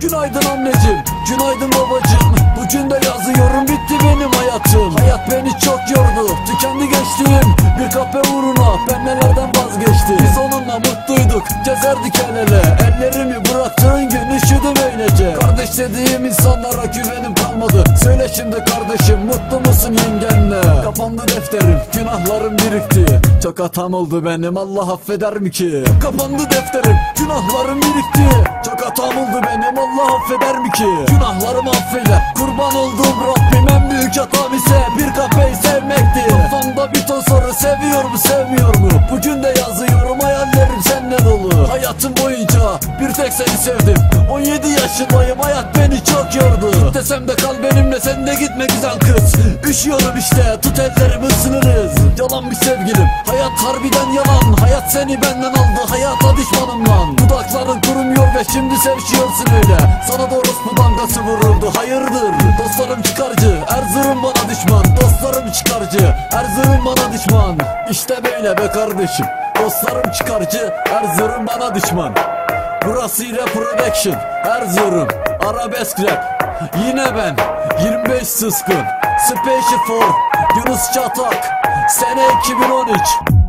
Günaydın anneciğim, günaydın babacığım. Bugün de yazıyorum bitti benim hayatım. Hayat beni çok yordu, tükendi geçtiğim Bir kahve uğruna. Ben nelerden vazgeçtim? Biz onunla mutluyduk, gezerdik el ele. Ellerimi bıraktığın gün üşüdüm öylece. Kardeş dediğim insanlara güvenim kalmadı. Söyle şimdi kardeşim mutlu musun yengenle? Kapandı defterim, günahlarım birikti. Çok hatam oldu benim Allah affeder mi ki? Kapandı defterim, günahlarım birikti. Çok hatam oldu benim affeder mi ki? Günahlarımı affeyle kurban olduğum Rabbim En büyük hatam ise bir kahveyi sevmekti Kafamda bir ton soru seviyor mu sevmiyor mu? Bugün de yazıyorum hayallerim seninle dolu. Hayatım boyunca bir tek seni sevdim. 17 yaşındayım hayat beni çok yordu. Git desem de kal benimle sen de gitme güzel kız. Üşüyorum işte tut ellerimi ısınırız Yalan bir sevgilim. Hayat harbiden yalan. Hayat seni benden aldı. Hayata düşmanım lan. Dudakların kurumuyor ve şimdi sevişiyorsun öyle. Sana da orospu damgası vuruldu hayırdır? Dostlarım çıkarcı. Erzurum bana düşman. Dostlarım çıkarcı. Erzurum bana düşman. İşte böyle be kardeşim. Dostlarım çıkarcı. Erzurum bana düşman. Burası ile production. Erzurum. Arabesk rap. Yine ben. 25 sıskın Special for. Yunus Çatak Sene 2013